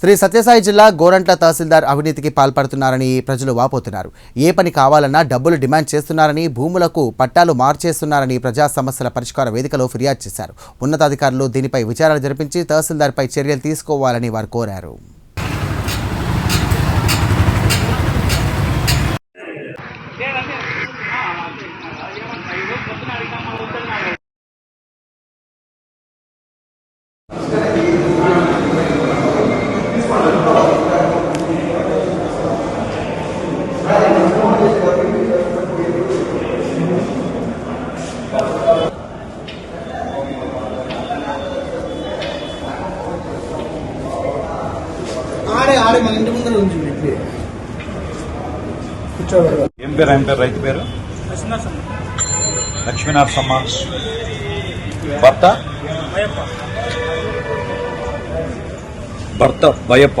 శ్రీ సత్యసాయి జిల్లా గోరంట్ల తహసీల్దార్ అవినీతికి పాల్పడుతున్నారని ప్రజలు వాపోతున్నారు. ఏ పని కావాలన్నా డబ్బులు డిమాండ్ చేస్తున్నారని భూములకు పట్టాలు మార్చేస్తున్నారని ప్రజా సమస్యల పరిష్కార వేదికలో ఫిర్యాదు చేశారు. ఉన్నతాధికారులు దీనిపై విచారణ జరిపించి తహసీల్దార్పై చర్యలు తీసుకోవాలని వారు కోరారు. మన ఇంటి ముందర కూర్చోబెడదాం ఏం పేరు? ఆయన పేరు? రైతు పేరు? లక్ష్మీనరసమ్మ భర్త? భర్త Bhayappa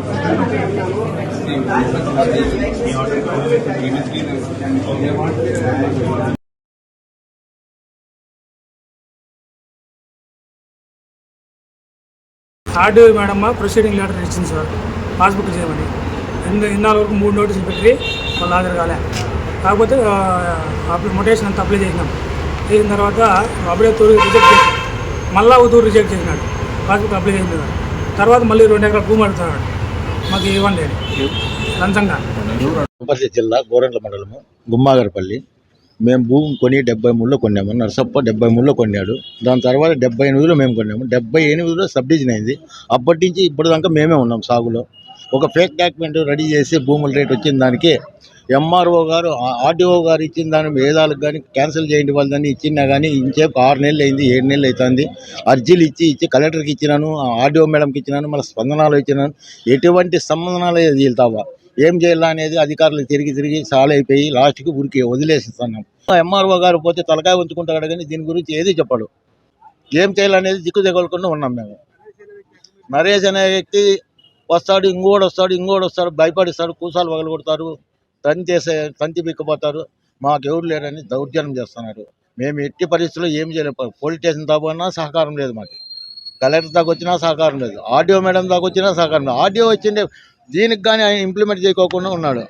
third madam proceeding letter ఇచ్చింది సార్ పాస్బుక్ చేయమని. ఇన్నాళ్ళ వరకు మూడు నోటీసులు పెట్టి వాళ్ళు హాజరు కాలే. కాకపోతే అప్లై మొటేషన్ అంతా అప్లై చేసినాం. చేసిన తర్వాత అప్పుడే తూరు రిజెక్ట్ చేసినాడు మళ్ళా తూరు రిజెక్ట్ చేసినాడు. పాస్బుక్ అప్లై చేసిన తర్వాత మళ్ళీ రెండు ఎకరాలు భూమి అడుగుతున్నాడు. మాకు ఇవ్వండి లంచంగా? వనపర్తి జిల్లా గోరంట్ల మండలము గుమ్మాగరపల్లి. మేము భూమి కొని డెబ్బై మూడులో కొన్నాము. నరసప్ప డెబ్బై మూడులో కొన్నాడు. దాని తర్వాత డెబ్బై ఎనిమిదిలో మేము కొన్నాము. డెబ్బై ఎనిమిదిలో సబ్డివిజన్ అయింది. అప్పటి నుంచి ఇప్పటిదాకా మేమే ఉన్నాం సాగులో. ఒక ఫేక్ డాక్యుమెంట్ రెడీ చేసి భూముల రేట్ వచ్చిన దానికి ఎంఆర్ఓ గారు ఆర్డీఓ గారు ఇచ్చిన దాని వేదాలకు కానీ క్యాన్సిల్ చేయండి వాళ్ళని ఇచ్చినా కానీ ఇంచేపు ఆరు నెలలు అయింది ఏడు నెలలు అవుతుంది. అర్జీలు ఇచ్చి ఇచ్చి కలెక్టర్కి ఇచ్చినాను ఆర్డీఓ మేడంకి ఇచ్చినాను మళ్ళీ స్పందనాలు ఇచ్చినాను. ఎటువంటి సంబంధనాలు వెళ్తావా ఏం చేయాలా అనేది అధికారులు తిరిగి తిరిగి సాలైపోయి లాస్ట్కి ఊరికి వదిలేస్తున్నాం ఎంఆర్ఓ గారు పోతే తలకాయ ఉంచుకుంటాడు కానీ దీని గురించి ఏది చెప్పడు. ఏం చేయాలనేది దిక్కు దిగలకుండా ఉన్నాం మేము. నరేష్ అనే వ్యక్తి వస్తాడు ఇంకోడు వస్తాడు ఇంకోడు వస్తాడు భయపడిస్తాడు కూసాలు పగలగొడతారు తంతి చేసే తంతి బిక్కపోతారు. మాకు ఎవరు లేరని దౌర్జన్యం చేస్తున్నారు. మేము ఎట్టి పరిస్థితుల్లో ఏం చేయలేము పోలీస్ స్టేషన్ దాకా సహకారం లేదు మాకు. కలెక్టర్ దాకా వచ్చినా సహకారం లేదు. ఆర్డీఓ మేడం దాకా వచ్చినా సహకారం లేదు. ఆర్డీఓ వచ్చిండే దీనికి కానీ ఆయన ఇంప్లిమెంట్ చేయకోకుండా ఉన్నాడు.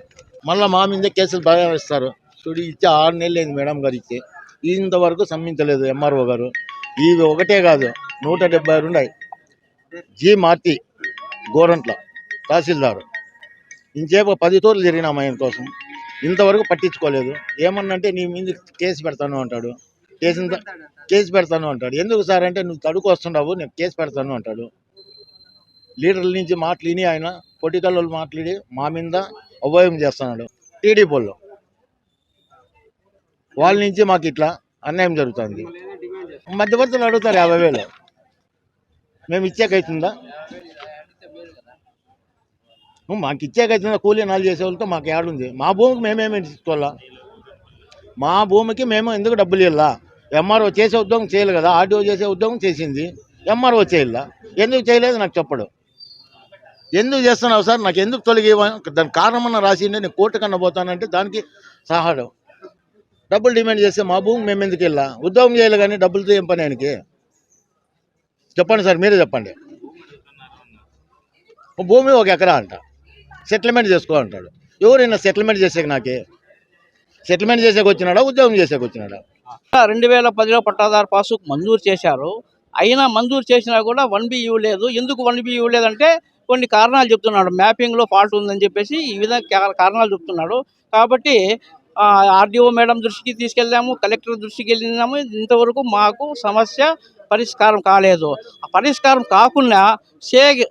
మళ్ళీ మా మీదే కేసులు బాగా చూడు ఇచ్చి ఆరు నెలలు అయింది మేడం గారు ఇచ్చి ఇంతవరకు సమ్మించలేదు ఎంఆర్ఓ గారు. ఇవి ఒకటే కాదు నూట డెబ్బై ఆరు ఉన్నాయి. జీ మార్తి గోరంట్ల తహసీల్దారు. ఇంచేపు పది తోర్లు తిరిగినాం ఆయన కోసం. ఇంతవరకు పట్టించుకోలేదు. ఏమన్నంటే నీ మీద కేసు పెడతాను అంటాడు. కేసు కేసు పెడతాను అంటాడు. ఎందుకు సార్ అంటే నువ్వు తడుకు వస్తున్నావు నేను కేసు పెడతాను అంటాడు. లీడర్ల నుంచి మాట్లాడి ఆయన పొలిటికల్ మాట్లాడి మా మీద అభయం చేస్తున్నాడు. టీడీపీ వాళ్ళు. వాళ్ళ నుంచి మాకు ఇట్లా అన్యాయం జరుగుతుంది. మధ్యవర్తులు అడుగుతారు యాభై వేలు. మేము ఇచ్చేకైతుందా మాకు ఇచ్చేకైతుందా కూలీ నాలుగు చేసే వాళ్ళతో మాకు ఏడుంది మా భూమికి మేమేమి తీసుకోవాలా? మా భూమికి మేము ఎందుకు డబ్బులు ఇవ్వాలా? ఎంఆర్ఓ చేసే ఉద్యోగం చేయాలి కదా. ఆర్డీఓ చేసే ఉద్యోగం చేసింది. ఎంఆర్ఓ చేయాలా? ఎందుకు చేయలేదు? నాకు చెప్పడు. ఎందుకు చేస్తున్నావు సార్? నాకు ఎందుకు తొలగి దానికి కారణమన్న రాసిండే నేను కోర్టు కన్నా పోతానంటే దానికి సహాయం. డబ్బులు డిమాండ్ చేస్తే మా భూమి మేము ఎందుకు వెళ్ళా? ఉద్యోగం చేయాలి కానీ డబ్బులతో ఏం పని ఆయనకి? చెప్పండి సార్ మీరే చెప్పండి. భూమి ఒక ఎకరా అంట. సెటిల్మెంట్ చేసుకో అంటాడు. ఎవరైనా సెటిల్మెంట్ చేసేకి నాకే? సెటిల్మెంట్ చేసేకి వచ్చినాడా ఉద్యోగం చేసేకి వచ్చినాడా? రెండు వేల పదిలో పట్టాదారు పాసు మంజూరు చేశారు. అయినా మంజూరు చేసినా కూడా వన్ బి ఇవ్వలేదు. ఎందుకు వన్ బి ఇవ్వలేదంటే కొన్ని కారణాలు చెప్తున్నాడు. మ్యాపింగ్లో ఫాల్ట్ ఉందని చెప్పేసి ఈ విధంగా కారణాలు చెప్తున్నాడు. కాబట్టి ఆర్డీఓ మేడం దృష్టికి తీసుకెళ్ళాము కలెక్టర్ దృష్టికి వెళ్ళినాము ఇంతవరకు మాకు సమస్య పరిష్కారం కాలేదు. ఆ పరిష్కారం కాకుండా షేక్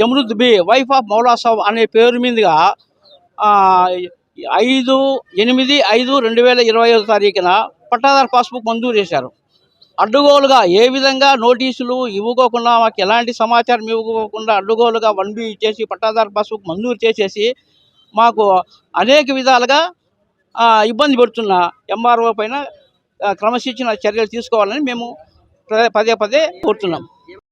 జమరుద్ బి వైఫ్ ఆఫ్ మౌలా సాబ్ అనే పేరు మీదుగా ఐదు ఎనిమిది ఐదు రెండు వేల ఇరవై ఐదు తారీఖున పట్టాదారు పాస్బుక్ మంజూరు చేశారు. అడ్డుగోలుగా ఏ విధంగా నోటీసులు ఇవ్వకోకుండా మాకు ఎలాంటి సమాచారం ఇవ్వకోకుండా అడ్డుగోలుగా వన్ బి ఇచ్చేసి పట్టాదారు బస్సుకు మంజూరు చేసేసి మాకు అనేక విధాలుగా ఇబ్బంది పెడుతున్న ఎంఆర్ఓ పైన క్రమశిక్షణ చర్యలు తీసుకోవాలని మేము పదే పదే కోరుతున్నాం.